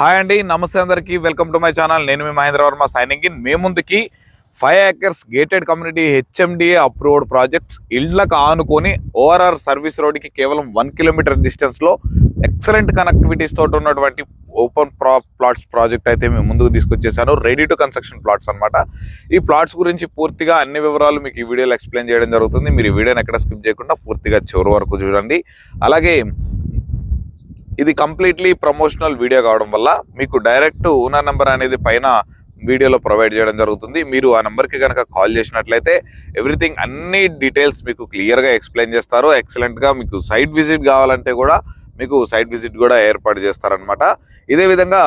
Hi అండి నమస్తే అందరికీ. వెల్కమ్ టు మై ఛానల్ నేను మీ మహేంద్ర వర్మ సైనింగ్ ఇన్ మీ ముందుకి five acres gated community HMDA approved projects ఇళ్ళకు ఆనుకొని ఓఆర్ఆర్ సర్వీస్ రోడ్కి కేవలం వన్ కిలోమీటర్ డిస్టెన్స్లో ఎక్సలెంట్ కనెక్టివిటీస్ తోటి ఉన్నటువంటి ఓపెన్ ప్రా ప్లాట్స్ ప్రాజెక్ట్ అయితే మేము ముందుకు తీసుకొచ్చేసాను. రెడీ టు కన్స్ట్రక్షన్ ప్లాట్స్ అనమాట ఈ ప్లాట్స్ గురించి పూర్తిగా అన్ని వివరాలు మీకు ఈ వీడియోలో ఎక్స్ప్లెయిన్ చేయడం జరుగుతుంది. మీరు ఈ వీడియోని ఎక్కడ స్కిప్ చేయకుండా పూర్తిగా చివరి వరకు చూడండి. అలాగే ఇది కంప్లీట్లీ ప్రమోషనల్ వీడియో కావడం వల్ల మీకు డైరెక్ట్ ఓనర్ నెంబర్ అనేది పైన వీడియోలో ప్రొవైడ్ చేయడం జరుగుతుంది. మీరు ఆ నెంబర్కి కనుక కాల్ చేసినట్లయితే ఎవ్రీథింగ్ అన్ని డీటెయిల్స్ మీకు క్లియర్గా ఎక్స్ప్లెయిన్ చేస్తారు. ఎక్సలెంట్గా మీకు సైట్ విజిట్ కావాలంటే కూడా మీకు సైట్ విజిట్ కూడా ఏర్పాటు చేస్తారనమాట ఇదే విధంగా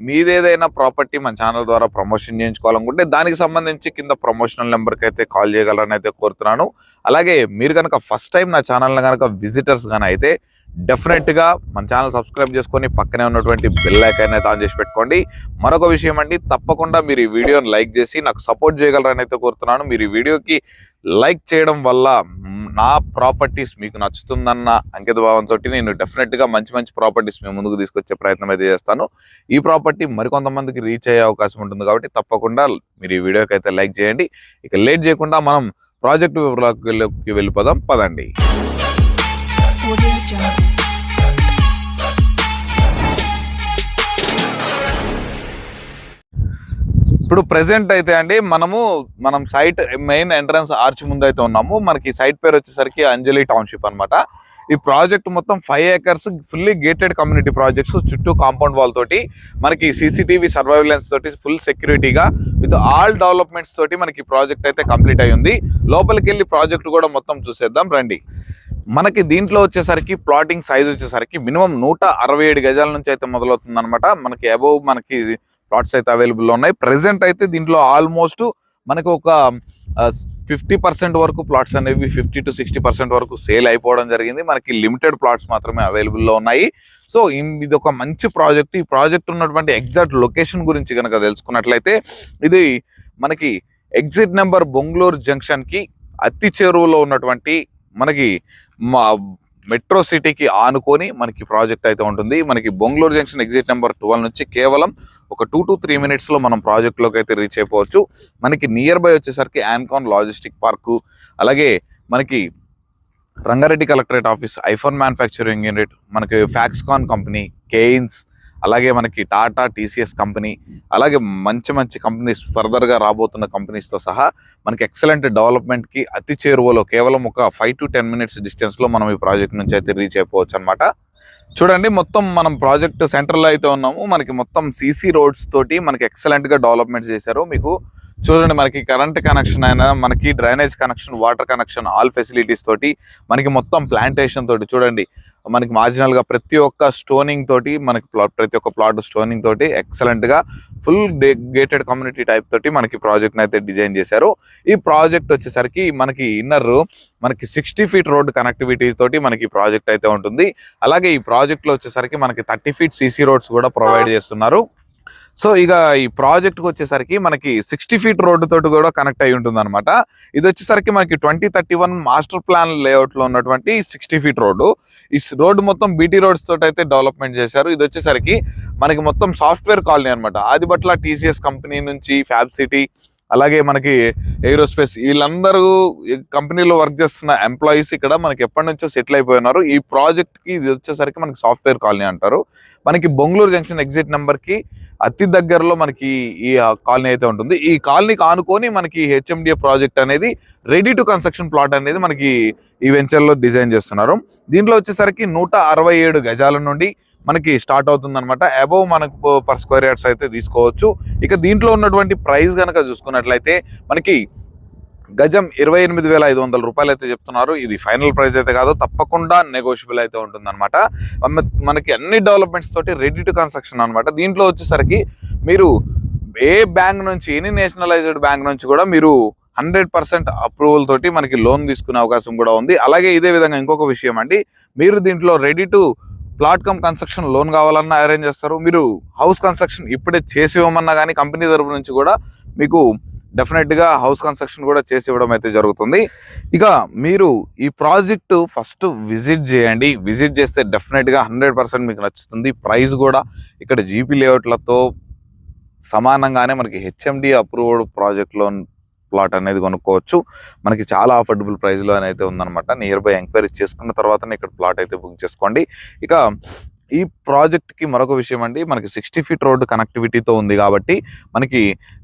మీదేదైనా ప్రాపర్టీ మన ఛానల్ ద్వారా ప్రమోషన్ చేయించుకోవాలనుకుంటే దానికి సంబంధించి కింద ప్రమోషనల్ నెంబర్కి అయితే కాల్ చేయగలరని అయితే కోరుతున్నాను. అలాగే మీరు కనుక ఫస్ట్ టైం నా ఛానల్ని కనుక విజిటర్స్ కానీ అయితే డెఫినెట్గా మన ఛానల్ సబ్స్క్రైబ్ చేసుకొని పక్కనే ఉన్నటువంటి బెల్ ఐకాన్ అయితే ఆన్ చేసి పెట్టుకోండి. మరొక విషయం అండి తప్పకుండా మీరు ఈ వీడియోని లైక్ చేసి నాకు సపోర్ట్ చేయగలరని అయితే కోరుతున్నాను. మీరు ఈ వీడియోకి లైక్ చేయడం వల్ల నా ప్రాపర్టీస్ మీకు నచ్చుతుందన్న అంకిత భావంతో నేను డెఫినెట్గా మంచి మంచి ప్రాపర్టీస్ మేము ముందుకు తీసుకొచ్చే ప్రయత్నం అయితే చేస్తాను. ఈ ప్రాపర్టీ మరికొంతమందికి రీచ్ అయ్యే అవకాశం ఉంటుంది కాబట్టి తప్పకుండా మీరు ఈ వీడియోకి అయితే లైక్ చేయండి. ఇక లేట్ చేయకుండా మనం ప్రాజెక్ట్ వివరాలకి వెళ్ళిపోదాం. పదండి. Audio ఇప్పుడు ప్రెసెంట్ అయితే అండి మనము మనం సైట్ మెయిన్ ఎంట్రన్స్ ఆర్చ్ ముందు అయితే ఉన్నాము. మనకి సైట్ పేరు వచ్చేసరికి అంజలి టౌన్షిప్ అనమాట ఈ ప్రాజెక్ట్ మొత్తం five acres fully gated community projects చుట్టూ కాంపౌండ్ వాల్ తోటి మనకి సీసీటీవీ సర్వైలెన్స్ తోటి ఫుల్ సెక్యూరిటీగా విత్ ఆల్ డెవలప్మెంట్స్ తోటి మనకి ప్రాజెక్ట్ అయితే కంప్లీట్ అయ్యింది. లోపలికి వెళ్ళి ప్రాజెక్ట్ కూడా మొత్తం చూసేద్దాం రండి. మనకి దీంట్లో వచ్చేసరికి ప్లాటింగ్ సైజ్ వచ్చేసరికి మినిమం నూట అరవై ఏడు గజాల నుంచి అయితే మొదలవుతుంది అనమాట మనకి అబౌవ్ మనకి ప్లాట్స్ అయితే అవైలబుల్ ఉన్నాయి. ప్రజెంట్ అయితే దీంట్లో ఆల్మోస్ట్ మనకు ఒక ఫిఫ్టీ పర్సెంట్ వరకు ప్లాట్స్ అనేవి ఫిఫ్టీ టు సిక్స్టీ పర్సెంట్ వరకు సేల్ అయిపోవడం జరిగింది. మనకి లిమిటెడ్ ప్లాట్స్ మాత్రమే అవైలబుల్లో ఉన్నాయి. సో ఇది ఒక మంచి ప్రాజెక్ట్. ఈ ప్రాజెక్ట్ ఉన్నటువంటి ఎగ్జాక్ట్ లొకేషన్ గురించి కనుక తెలుసుకున్నట్లయితే ఇది మనకి ఎగ్జిట్ నెంబర్ బొంగళూరు జంక్షన్కి అతి చెరువులో ఉన్నటువంటి మనకి మా మెట్రో సిటీకి ఆనుకొని మనకి ప్రాజెక్ట్ అయితే ఉంటుంది. మనకి Bongloor junction exit number twelve నుంచి కేవలం ఒక టూ టు త్రీ మినిట్స్లో మనం ప్రాజెక్ట్లోకి అయితే రీచ్ అయిపోవచ్చు. మనకి నియర్ బై వచ్చేసరికి యాన్కాన్ లాజిస్టిక్ పార్కు అలాగే మనకి Rangareddy collectorate office iPhone manufacturing unit మనకి ఫ్యాక్స్కాన్ కంపెనీ కేయిన్స్ అలాగే మనకి టాటా టీసీఎస్ కంపెనీ అలాగే మంచి మంచి కంపెనీస్ ఫర్దర్గా రాబోతున్న కంపెనీస్తో సహా మనకి ఎక్సలెంట్ డెవలప్మెంట్కి అతి చేరువలో కేవలం ఒక ఫైవ్ టు టెన్ మినిట్స్ డిస్టెన్స్లో మనం ఈ ప్రాజెక్ట్ నుంచి అయితే రీచ్ అయిపోవచ్చు అనమాట చూడండి మొత్తం మనం ప్రాజెక్ట్ సెంటర్లో అయితే ఉన్నాము. మనకి మొత్తం సీసీ రోడ్స్ తోటి మనకి ఎక్సలెంట్గా డెవలప్మెంట్ చేశారు. మీకు చూడండి మనకి కరెంట్ కనెక్షన్ అయినా మనకి drainage connection water connection all facilities తోటి మనకి మొత్తం ప్లాంటేషన్ తోటి చూడండి మనకి మార్జినల్గా ప్రతి ఒక్క స్టోనింగ్ తోటి మనకి ప్లాట్ ప్రతి ఒక్క ప్లాట్ స్టోనింగ్ తోటి ఎక్సలెంట్గా ఫుల్ గేటెడ్ కమ్యూనిటీ టైప్ తోటి మనకి ప్రాజెక్ట్ అయితే డిజైన్ చేశారు. ఈ ప్రాజెక్ట్ వచ్చేసరికి మనకి ఇన్నర్ మనకి సిక్స్టీ ఫీట్ రోడ్ కనెక్టివిటీ తోటి మనకి ప్రాజెక్ట్ అయితే ఉంటుంది. అలాగే ఈ ప్రాజెక్ట్లో వచ్చేసరికి మనకి థర్టీ ఫీట్ సీసీ రోడ్స్ కూడా ప్రొవైడ్ చేస్తున్నారు. సో ఇక ఈ ప్రాజెక్ట్ వచ్చేసరికి మనకి సిక్స్టీ ఫీట్ రోడ్డు తోటి కూడా కనెక్ట్ అయి ఉంటుంది అనమాట ఇది వచ్చేసరికి మనకి twenty thirty one master plan లేఅవుట్లో ఉన్నటువంటి సిక్స్టీ ఫీట్ రోడ్డు. ఈ రోడ్డు మొత్తం బీటీ రోడ్స్ తోటి అయితే డెవలప్మెంట్ చేశారు. ఇది వచ్చేసరికి మనకి మొత్తం సాఫ్ట్వేర్ కాలనీ అనమాట ఆదిబట్ల టీసీఎస్ కంపెనీ నుంచి ఫ్యాబ్ సిటీ అలాగే మనకి ఏరోస్పేస్ వీళ్ళందరూ కంపెనీలో వర్క్ చేస్తున్న ఎంప్లాయీస్ ఇక్కడ మనకి ఎప్పటి నుంచో సెటిల్ అయిపోయినారు. ఈ ప్రాజెక్ట్కి ఇది వచ్చేసరికి మనకి సాఫ్ట్వేర్ కాలనీ అంటారు. మనకి బొంగళూరు జంక్షన్ ఎగ్జిట్ నెంబర్కి అతి దగ్గరలో మనకి ఈ కాలనీ అయితే ఉంటుంది. ఈ కాలనీకి ఆనుకొని మనకి హెచ్ఎండిఏ ప్రాజెక్ట్ అనేది రెడీ టు కన్స్ట్రక్షన్ ప్లాట్ అనేది మనకి ఈ వెంచర్లో డిజైన్ చేస్తున్నారు. దీంట్లో వచ్చేసరికి నూట అరవై ఏడు గజాల నుండి మనకి స్టార్ట్ అవుతుంది అనమాట మనకు పర్ స్క్వేర్ యార్డ్స్ అయితే తీసుకోవచ్చు. ఇక దీంట్లో ఉన్నటువంటి ప్రైస్ కనుక చూసుకున్నట్లయితే మనకి గజం ఇరవై ఎనిమిది వేల ఐదు వందల రూపాయలు అయితే చెప్తున్నారు. ఇది ఫైనల్ ప్రైస్ అయితే కాదు తప్పకుండా నెగోషియబుల్ అయితే ఉంటుంది అనమాట మనకి అన్ని డెవలప్మెంట్స్ తోటి రెడీ టు కన్స్ట్రక్షన్ అనమాట దీంట్లో వచ్చేసరికి మీరు ఏ బ్యాంక్ నుంచి ఎనీ నేషనలైజ్డ్ బ్యాంక్ నుంచి కూడా మీరు హండ్రెడ్ పర్సెంట్ అప్రూవల్ తోటి మనకి లోన్ తీసుకునే అవకాశం కూడా ఉంది. అలాగే ఇదే విధంగా ఇంకొక విషయం అండి. మీరు దీంట్లో ready to plot cum construction loan కావాలన్నా అరేంజ్ చేస్తారు. మీరు హౌస్ కన్స్ట్రక్షన్ ఇప్పుడే చేసి ఇవ్వమన్నా కానీ కంపెనీ తరపు నుంచి కూడా మీకు డెఫినెట్గా హౌస్ కన్స్ట్రక్షన్ కూడా చేసి ఇవ్వడం అయితే జరుగుతుంది. ఇక మీరు ఈ ప్రాజెక్ట్ ఫస్ట్ విజిట్ చేయండి. విజిట్ చేస్తే డెఫినెట్గా హండ్రెడ్ పర్సెంట్ మీకు నచ్చుతుంది. ప్రైస్ కూడా ఇక్కడ జీపీ లేఅవుట్లతో సమానంగానే మనకి HMD approved project loan plot అనేది కొనుక్కోవచ్చు. మనకి చాలా అఫోర్డబుల్ ప్రైస్లో అయితే ఉందన్నమాట. నియర్ బై ఎంక్వైరీ చేసుకున్న తర్వాతనే ఇక్కడ ప్లాట్ అయితే బుక్ చేసుకోండి. ఇక ఈ ప్రాజెక్ట్కి మరొక విషయం అండి. మనకి సిక్స్టీ ఫీట్ రోడ్డు కనెక్టివిటీతో ఉంది కాబట్టి మనకి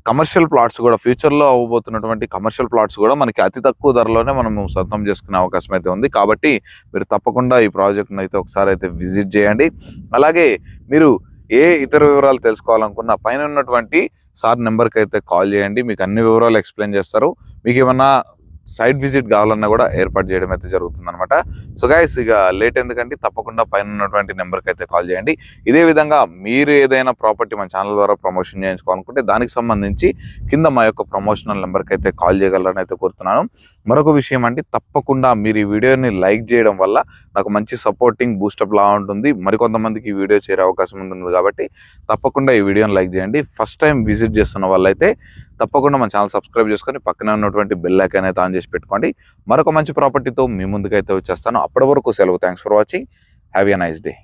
కమర్షియల్ ప్లాట్స్ కూడా ఫ్యూచర్లో అవ్వబోతున్నటువంటి కమర్షియల్ ప్లాట్స్ కూడా మనకి అతి తక్కువ ధరలోనే మనము సొంతం చేసుకునే అవకాశం అయితే ఉంది. కాబట్టి మీరు తప్పకుండా ఈ ప్రాజెక్ట్ను అయితే ఒకసారి అయితే విజిట్ చేయండి. అలాగే మీరు ఏ ఇతర వివరాలు తెలుసుకోవాలనుకున్న పైన ఉన్నటువంటి సార్ నెంబర్కి అయితే కాల్ చేయండి మీకు అన్ని వివరాలు ఎక్స్ప్లెయిన్ చేస్తారు. మీకు ఏమన్నా సైట్ విజిట్ కావాలన్నా కూడా ఏర్పాటు చేయడం అయితే జరుగుతుంది అనమాట సో గైస్ ఇక లేట్ ఎందుకంటే తప్పకుండా పైన ఉన్నటువంటి నెంబర్కి అయితే కాల్ చేయండి. ఇదే విధంగా మీరు ఏదైనా ప్రాపర్టీ మన ఛానల్ ద్వారా ప్రమోషన్ చేయించుకోవాలనుకుంటే దానికి సంబంధించి కింద మా యొక్క ప్రమోషనల్ నెంబర్కి అయితే కాల్ చేయగలరని అయితే కోరుతున్నాను. మరొక విషయం అంటే తప్పకుండా మీరు ఈ వీడియోని లైక్ చేయడం వల్ల నాకు మంచి సపోర్టింగ్ బూస్టప్ లా ఉంటుంది. మరికొంతమందికి ఈ వీడియో చేరే అవకాశం ఉంటుంది కాబట్టి తప్పకుండా ఈ వీడియోని లైక్ చేయండి. ఫస్ట్ టైం విజిట్ చేస్తున్న వాళ్ళైతే తప్పకుండా మన ఛానల్ సబ్స్క్రైబ్ చేసుకొని పక్కన ఉన్నటువంటి బెల్ ఐకాన్ అయితే ఆన్ చేసి పెట్టుకోండి. మరొక మంచి ప్రాపర్టీతో మీ ముందుకైతే వచ్చేస్తాను. అప్పటి వరకు సెలవు. Thanks for watching have a nice day